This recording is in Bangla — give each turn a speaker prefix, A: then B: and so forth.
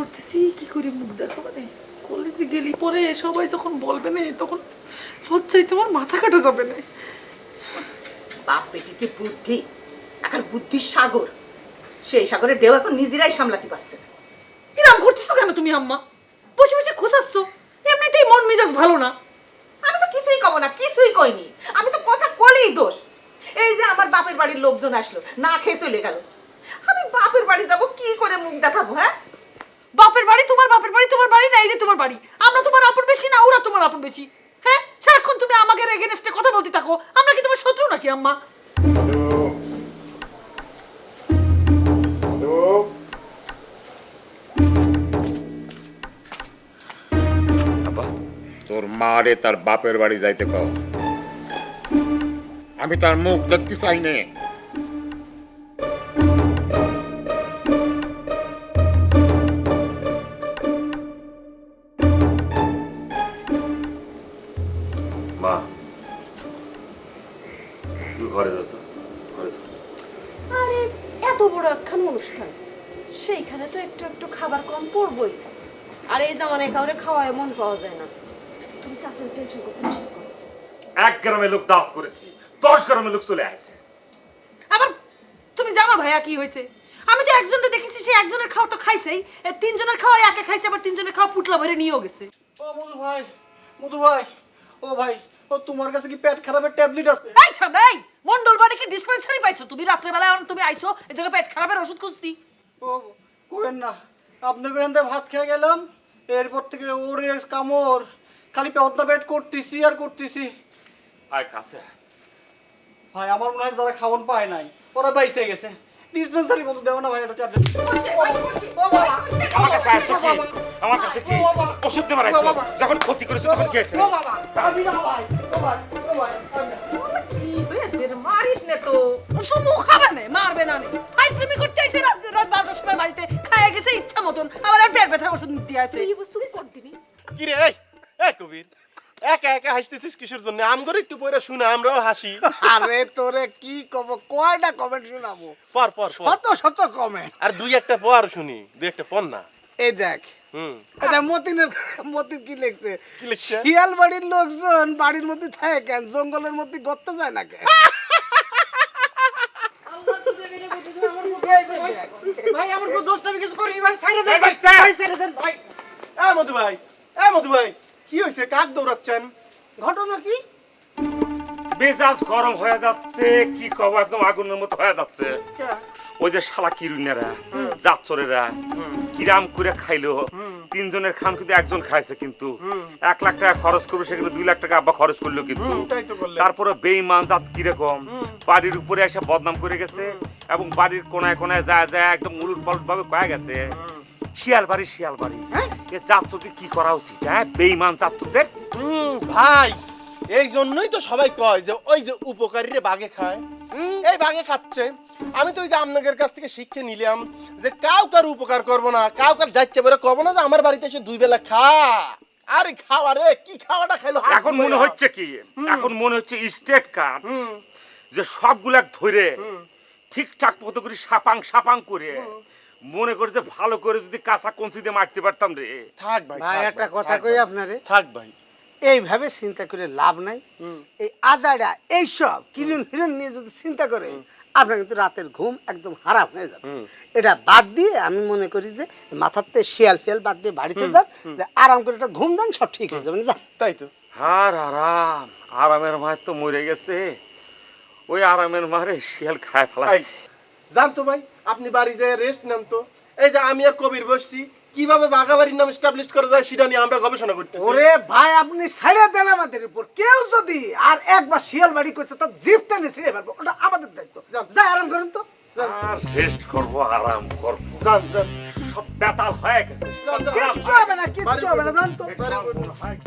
A: করতেছি? কি করে মুখ দেখাবো মানে? কলেজে গেলি পরে সবাই যখন বলবে না তখন লজ্জায় তোমার মাথা কাটা যাবে না।
B: বাপ বেটিতে বুদ্ধি এখন বুদ্ধির সাগর। সেই সাগরের ঢেউ এখন নিজেরাই সামলাতে পারছে না।
A: এরকম করতেছো কেন তুমি আম্মা? বসে বসে খোঁচাচ্ছ এমনিতেই মন মেজাজ ভালো না।
B: আমি তো কিছুই কব না কিছুই কইনি। আমি তো কথা কলেই দোষ। এই যে আমার বাপের বাড়ির লোকজন আসলো না খেয়ে চলে গেল। আমি বাপের বাড়ি যাব কি করে মুখ দেখাবো হ্যাঁ?
A: বাপের বাড়ি তোমার, বাপের বাড়ি তোমার বাড়ি না এই তোমার বাড়ি? আমরা তোমার আপন বেশি না, ওরা তোমার আপন বেশি। হ্যাঁ? সারাক্ষণ তুমি আমাকে এগেনস্টে কথা বলতে থাকো। আমরা কি তোমার শত্রু নাকি, আম্মা?
C: তোর মারে তার বাপের বাড়ি যাইতে কও। আমি তার মুখ দেখতে চাই নে।
D: ঘরে যাচ্ছ ঘরে যা।
E: আরে এত বড় একখান অনুষ্ঠান। সেইখানে তো একটু একটু খাবার কম পড়বই। আর এই জামানায় কাউরে খাওয়ায় মন পাওয়া যায় না। তুমি চাষের টেনশন করতে
D: এক গ্রামে লোক দাওয়াত করেছি দশ গ্রামে লোক চলে আসছে
A: আবার তুমি জানো ভাইয়া কি হয়েছে? আমি তো একজনের দেখেছি সেই একজনের খাওয়া তো খাইছেই। তিনজনের খাওয়া একা খাইছে আবার তিনজনের খাওয়া পুটলা ভরে নিয়েও গেছে।
F: ও মধু ভাই মধু ভাই ও ভাই ও তোমার কাছে কি পেট খারাপের ট্যাবলেট আছে?
A: এই এই! মন্ডল বাড়ি কি ডিসপেন্সারি পাইছো? তুমি রাত্রেবেলা এখন তুমি আইছো এই জায়গায় পেট খারাপের ওষুধ খুঁজতি।
F: ও কোয়েন না আপনি কোয়েন দিয়ে ভাত খেয়ে গেলাম এরপর থেকে ওর কামড় খালি পেটটা পেট করতেছি আর করতেছি।
D: আয় কাছে।
F: ভাই আমার মনে হয় যারা খাওয়ান পায় নাই ওরা বাইসে গেছে। ডিসপেন্সারি মতো দেও না ভাই একটা ট্যাবলেট ও বাবা
D: আমার কাছে আমার কাছে কি? ওষুধ দেবার আসছো যখন ক্ষতি করেছ তখন কি হয়েছে?
F: আমি না ভাই ও ভাই ও ভাই আমি না।
A: কি হয়েছে মারিস নে তো? সুমু খাবে না মারবে না নে। করতে আইছে রাত রাত বারোটার সময় বাড়িতে। খাইয়া গেছে ইচ্ছা মতন। আবার আর পেট ব্যথার ওষুধ নিতে আছে
E: তুই বস্তু কর দিবি
G: কি রে এই এই কবির একা একা হাসতেছিস কিসের জন্য? আমগরে একটু পয়রা শুনে আমরাও হাসি।
H: আরে তোরে কি কব কয়টা কমেন্ট শোনাবো?
G: পর পর পর।
H: শত শত কমেন্ট
G: আর দুই একটা পর শুনি দুই একটা পর না।
H: এই দেখ
G: হুম।
H: এই মতিন কি লিখছে? শিয়াল বাড়ির লোকজন বাড়ির মধ্যে থাকে কেন? জঙ্গলের মধ্যে গর্তে যায় না কেন?
F: ভাই আমার কোনো আমি কিছু করিনি ভাই সাইরে দেন। ভাই
G: বাচ্চা!
F: দেন ভাই।
G: এ মধু ভাই এ মধু ভাই কি হয়েছে? কাক দৌড়াচ্ছেন?
F: ঘটনা কি?
D: মেজাজ গরম হয়ে যাচ্ছে কি কব একদম আগুনের মতো হয়ে যাচ্ছে। ওই যে শালা কিরুনেরা যাচ্ছরেরা কিরাম করে খাইলো। তিনজনের খান কিন্তু একজন খাইছে কিন্তু। এক লাখ টাকা খরচ করবে সেখানে দুই লাখ টাকা আব্বা খরচ করল কিন্তু। তারপরে বেইমান জাত কীরকম? বাড়ির উপরে এসে বদনাম করে গেছে এবং বাড়ির কোনায় কোনায় যায় যায় একদম উলুট পালট ভাবে কয়ে গেছে। শিয়াল বাড়ি শিয়াল বাড়ি এ যাচ্ছদের কি করা উচিত হ্যাঁ? বেইমান
G: হুম ভাই এই জন্যই তো সবাই কয় যে ওই যে উপকারীরে বাগে খায়। এই বাগে খাচ্ছে। আমি তো ওই যে আপনাদের কাছ থেকে শিক্ষা নিলাম যে কাউ কার উপকার করব না কাউ কার যাচ্ছে বলে কব না যে আমার বাড়িতে এসে দুই বেলা খা। আরে খাওয়া রে কি খাওয়াটা খাইলো
D: এখন মনে হচ্ছে কি? এখন মনে হচ্ছে স্টেট কার্ড যে সবগুলা ধরে ঠিকঠাক মতো করে সাপাং সাপাং করে মনে করে যে ভালো করে যদি কাঁচা কঞ্চি দিয়ে মারতে পারতাম রে।
G: থাক ভাই
H: ভাই একটা কথা কই। আপনারে?
G: থাক ভাই।
H: এইভাবে চিন্তা করে লাভ নাই। এই আজারা এইসব কিরণ হিরণ নিয়ে যদি চিন্তা করে আপনার কিন্তু রাতের ঘুম একদম হারাম হয়ে যাবে। এটা বাদ দিয়ে আমি মনে করি যে মাথাতে শিয়াল ফিয়াল বাদ দিয়ে বাড়িতে যান যে আরাম করে একটা ঘুম দেন সব ঠিক হয়ে যাবে যান?
G: তাই তো।
D: আর আরাম আরামের মায়ের তো মরে গেছে। ওই আরামের মারে শিয়াল খায়
G: এই,
D: ফেলাচ্ছে
G: যান তো ভাই আপনি বাড়ি যেয়ে রেস্ট নেন তো। এই যে আমি আর কবির বসছি কীভাবে বাঘাবাড়ির নাম এস্টাবলিশ করা যায় সেটা নিয়ে আমরা গবেষণা করতেছি।
H: ওরে ভাই আপনি ছেড়ে দেন আমাদের উপর। কেউ যদি আর একবার শিয়াল বাড়ি করছে তার জিপটা নিয়ে ছেড়ে ফেলব। ওটা আমাদের দায়িত্ব। যাই আরাম করেন তো।
D: আর রেস্ট করব আরাম করব।
G: যান যান।
D: সব বেতাল হয়ে গেছে।
H: কিচ্ছু হবে না কিচ্ছু হবে না জান তো।